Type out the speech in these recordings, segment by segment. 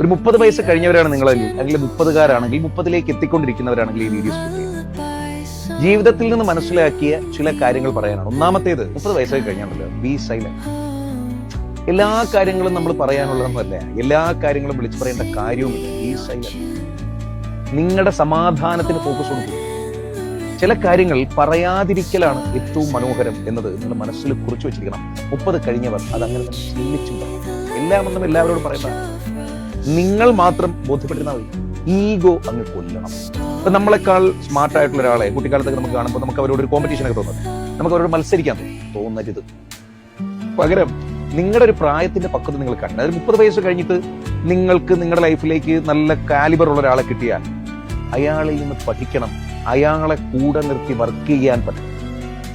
ഒരു മുപ്പത് വയസ്സ് കഴിഞ്ഞവരാണ് നിങ്ങളെങ്കിൽ അല്ലെങ്കിൽ മുപ്പതുകാരാണെങ്കിൽ മുപ്പതിലേക്ക് എത്തിക്കൊണ്ടിരിക്കുന്നവരാണെങ്കിൽ ഈ വീഡിയോസ് ജീവിതത്തിൽ നിന്ന് മനസ്സിലാക്കിയ ചില കാര്യങ്ങൾ പറയാനാണ്. ഒന്നാമത്തേത് മുപ്പത് വയസ്സായി കഴിഞ്ഞാണല്ലോ. ബി സൈലന്റ് എല്ലാ കാര്യങ്ങളും നമ്മൾ പറയാനുള്ളതൊന്നുമല്ല. എല്ലാ കാര്യങ്ങളും വിളിച്ചു പറയേണ്ട കാര്യവുമില്ല. ബി സൈലന്റ് നിങ്ങളുടെ സമാധാനത്തിന് ഫോക്കസ് കൊടുക്കും ചില കാര്യങ്ങൾ പറയാതിരിക്കലാണ് ഏറ്റവും മനോഹരം എന്നത് നിങ്ങൾ മനസ്സിൽ കുറിച്ചു വെച്ചിരിക്കണം. മുപ്പത് കഴിഞ്ഞവർ അത് അങ്ങനെ ശീലിച്ചുണ്ടാവും എല്ലാം ഒന്നും എല്ലാവരോടും പറയണ്ട നിങ്ങൾ മാത്രം ബോധ്യപ്പെട്ടിരുന്നാൽ മതി. ഈഗോ അങ്ങ് കൊല്ലണം. ഇപ്പൊ നമ്മളെക്കാൾ സ്മാർട്ട് ആയിട്ടുള്ള ഒരാളെ കുട്ടിക്കാലത്തൊക്കെ നമുക്ക് കാണുമ്പോൾ നമുക്ക് അവരോട് ഒരു കോമ്പറ്റീഷൻ ഒക്കെ തോന്നുന്നത് നമുക്ക് അവരോട് മത്സരിക്കാൻ തോന്നും. തോന്നരുത്. പകരം നിങ്ങളുടെ ഒരു പ്രായത്തിന്റെ പക്വത നിങ്ങൾ കണ്ടത് അതായത് മുപ്പത് വയസ്സ് കഴിഞ്ഞിട്ട് നിങ്ങൾക്ക് നിങ്ങളുടെ ലൈഫിലേക്ക് നല്ല കാലിബർ ഉള്ള ഒരാളെ കിട്ടിയാൽ അയാളിൽ നിന്ന് പഠിക്കണം. അയാളെ കൂടെ നിർത്തി വർക്ക് ചെയ്യാൻ പറ്റും.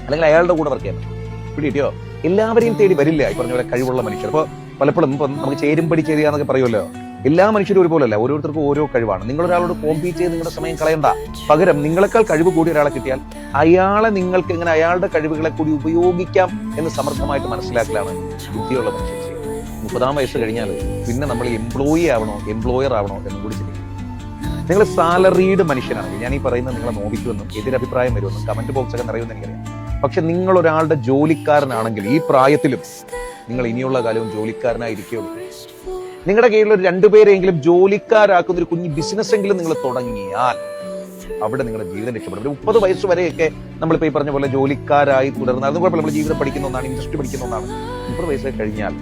അല്ലെങ്കിൽ അയാളുടെ കൂടെ വർക്ക് ചെയ്യാൻ പറ്റും. കിട്ടിയോ? എല്ലാവരെയും തേടി വരില്ല ഈ പറഞ്ഞ പോലെ കഴിവുള്ള മനുഷ്യർ. അപ്പോൾ പലപ്പോഴും ഇപ്പം നമുക്ക് ചേരുംപടി ചേരുക എന്നൊക്കെ പറയുമല്ലോ. എല്ലാ മനുഷ്യരും ഒരുപോലല്ല. ഓരോരുത്തർക്കും ഓരോ കഴിവാണ്. നിങ്ങൾ ഒരാളോട് കോമ്പീറ്റ് ചെയ്ത് നിങ്ങളുടെ സമയം കളയണ്ട. പകരം നിങ്ങളെക്കാൾ കഴിവ് കൂടി ഒരാളെ കിട്ടിയാൽ അയാളെ നിങ്ങൾക്ക് എങ്ങനെ അയാളുടെ കഴിവുകളെ കൂടി ഉപയോഗിക്കാം എന്ന് സമർത്ഥമായിട്ട് മനസ്സിലാക്കലാണ് ബുദ്ധിയുള്ള മനുഷ്യൻ മുപ്പതാം വയസ്സ് കഴിഞ്ഞാൽ പിന്നെ നമ്മൾ എംപ്ലോയി ആവണോ എംപ്ലോയർ ആവണോ എന്നും കൂടി ചിന്തിക്കും. നിങ്ങൾ സാലറീഡ് മനുഷ്യനാണെങ്കിൽ ഞാൻ ഈ പറയുന്നത് നിങ്ങളെ നോവിക്കുമെന്നും എതിരഭിപ്രായം വരുമെന്നും കമന്റ് ബോക്സ് ഒക്കെ നിറയുമെന്ന് എനിക്കറിയാം. പക്ഷെ നിങ്ങൾ ഒരാളുടെ ജോലിക്കാരനാണെങ്കിൽ ഈ പ്രായത്തിലും നിങ്ങൾ ഇനിയുള്ള കാലവും ജോലിക്കാരനായിരിക്കുള്ളൂ നിങ്ങളുടെ കീഴിൽ ഒരു രണ്ടുപേരെങ്കിലും ജോലിക്കാരാക്കുന്ന ഒരു കുഞ്ഞു ബിസിനസ് എങ്കിലും നിങ്ങൾ തുടങ്ങിയാൽ അവിടെ നിങ്ങളുടെ ജീവിതം രക്ഷപ്പെടും. മുപ്പത് വയസ്സ് വരെയൊക്കെ നമ്മളിപ്പോൾ ഈ പറഞ്ഞ പോലെ ജോലിക്കാരായി തുടർന്നാൽ അതും കുഴപ്പമില്ല. നമ്മൾ ജീവിതം പഠിക്കുന്ന ഒന്നാണ് ഇൻഡസ്ട്രി പഠിക്കുന്ന ഒന്നാണ്. മുപ്പത് വയസ്സ് കഴിഞ്ഞാൽ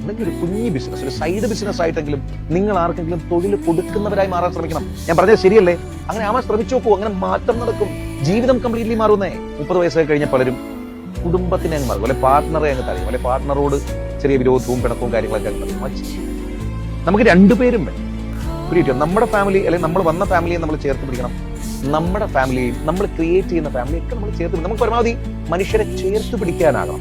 അല്ലെങ്കിൽ ഒരു കുഞ്ഞു ബിസിനസ് ഒരു സൈഡ് ബിസിനസ് ആയിട്ടെങ്കിലും നിങ്ങൾ ആർക്കെങ്കിലും തൊഴിൽ കൊടുക്കുന്നവരായി മാറാൻ ശ്രമിക്കണം. ഞാൻ പറഞ്ഞത് ശരിയല്ലേ? അങ്ങനെ ആവാൻ ശ്രമിച്ചു നോക്കൂ. അങ്ങനെ മാറ്റം നടക്കും. ജീവിതം കംപ്ലീറ്റ്ലി മാറുന്നേ. മുപ്പത് വയസ്സൊക്കെ കഴിഞ്ഞ പലരും കുടുംബത്തിനെ അങ്ങ് മാറും. അല്ലെ പാർട്ട്ണറെ അങ്ങ് തടയും. അല്ലെ പാർട്ട്ണറോട് ചെറിയ വിരോധവും പിണക്കവും കാര്യങ്ങളൊക്കെ നമുക്ക് രണ്ടുപേരും വേണം. നമ്മുടെ ഫാമിലി അല്ലെങ്കിൽ നമ്മൾ വന്ന ഫാമിലിയെ നമ്മൾ ചേർത്ത് പിടിക്കണം. നമ്മുടെ ഫാമിലിയും നമ്മൾ ക്രിയേറ്റ് ചെയ്യുന്ന ഫാമിലിയൊക്കെ നമ്മൾ ചേർത്ത്. നമുക്ക് പരമാവധി മനുഷ്യരെ ചേർത്ത് പിടിക്കാനാകണം.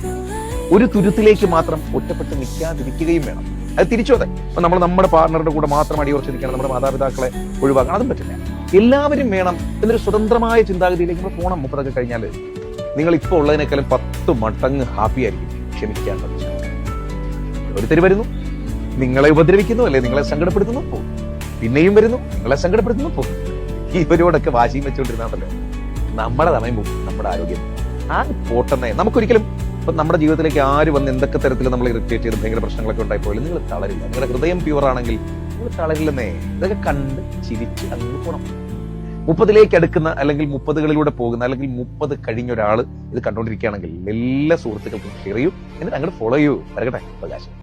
ഒരു തുരുത്തിലേക്ക് മാത്രം ഒറ്റപ്പെട്ട് നിൽക്കാതിരിക്കുകയും വേണം. അത് തിരിച്ചു അതെ. അപ്പൊ നമ്മൾ നമ്മുടെ പാർട്ണറുടെ കൂടെ മാത്രം അടിയുറച്ചിരിക്കണം. നമ്മുടെ മാതാപിതാക്കളെ ഒഴിവാക്കണം. അതും പറ്റില്ല. എല്ലാവരും വേണം എന്നൊരു സ്വതന്ത്രമായ ചിന്താഗതിയിലേക്ക് നമ്മൾ പോകണം മുപ്പതൊക്കെ കഴിഞ്ഞാൽ നിങ്ങൾ ഇപ്പോൾ ഉള്ളതിനേക്കാളും പത്ത് മടങ്ങ് ഹാപ്പി ആയിരിക്കും ക്ഷമിക്കാൻ ഒരുത്തര് വരുന്നു. നിങ്ങളെ ഉപദ്രവിക്കുന്നു അല്ലെ നിങ്ങളെ സങ്കടപ്പെടുത്തുന്നു പോകും പിന്നെയും വരുന്നു നിങ്ങളെ സങ്കടപ്പെടുത്തുന്നു പോകും ഇവരോടൊക്കെ വാശിയും വെച്ചുകൊണ്ടിരുന്നാണല്ലോ നമ്മുടെ സമയം പോകും നമ്മുടെ ആരോഗ്യം. ആ പോട്ടെന്നേ നമുക്കൊരിക്കലും ഇപ്പൊ നമ്മുടെ ജീവിതത്തിലേക്ക് ആര് വന്ന് എന്തൊക്കെ തരത്തിൽ നമ്മൾ ഇറിറ്റേറ്റ് ചെയ്ത് ഭയങ്കര പ്രശ്നങ്ങളൊക്കെ ഉണ്ടായിപ്പോലും നിങ്ങൾ തളരില്ല. നിങ്ങളുടെ ഹൃദയം പ്യുവർ ആണെങ്കിൽ നിങ്ങൾ തളരില്ലെന്നേ. ഇതൊക്കെ കണ്ട് ചിരിച്ച് അങ്ങ് പോണം. മുപ്പതിലേക്ക് അടുക്കുന്ന അല്ലെങ്കിൽ മുപ്പതുകളിലൂടെ പോകുന്ന അല്ലെങ്കിൽ മുപ്പത് കഴിഞ്ഞ ഒരാൾ ഇത് കണ്ടുകൊണ്ടിരിക്കുകയാണെങ്കിൽ എല്ലാ സുഹൃത്തുക്കൾക്കും ഷെയർ ചെയ്യൂ. എന്നിട്ട് അങ്ങോട്ട് ഫോളോ ചെയ്യൂ. വരകട്ടെ പ്രകാശം